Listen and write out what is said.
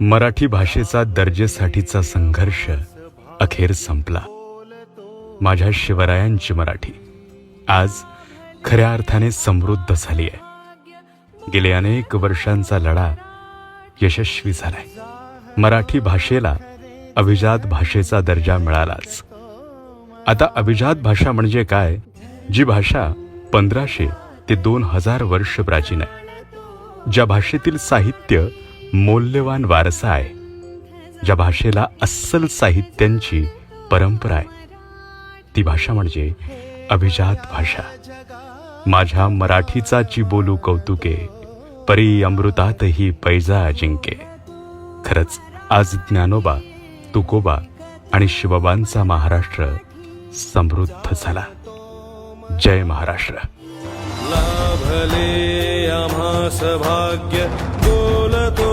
मराठी भाषेचा दर्जेसाठीचा संघर्ष अखेर संपला. माझ्या शिवरायांची मराठी आज खऱ्या अर्थाने समृद्ध झाली आहे गेले अनेक वर्षांचा लढा यशस्वी झालाय. मराठी भाषेला अभिजात भाषेचा दर्जा मिळालाच. आता अभिजात भाषा म्हणजे काय? जी भाषा पंधराशे ते दोन हजार वर्ष प्राचीन आहे. ज्या भाषेतील साहित्य मौल्यवान वारसा आहे. ज्या भाषेला अस्सल साहित्यांची परंपरा आहे. ती भाषा म्हणजे अभिजात भाषा. माझ्या मराठीचाची बोलू कौतुके परी अमृतातही पैजा अजिंके खरंच आज ज्ञानोबा तुकोबा आणि शिवबांचा महाराष्ट्र समृद्ध झाला. जय महाराष्ट्र. लाभले आम्हास बोलतो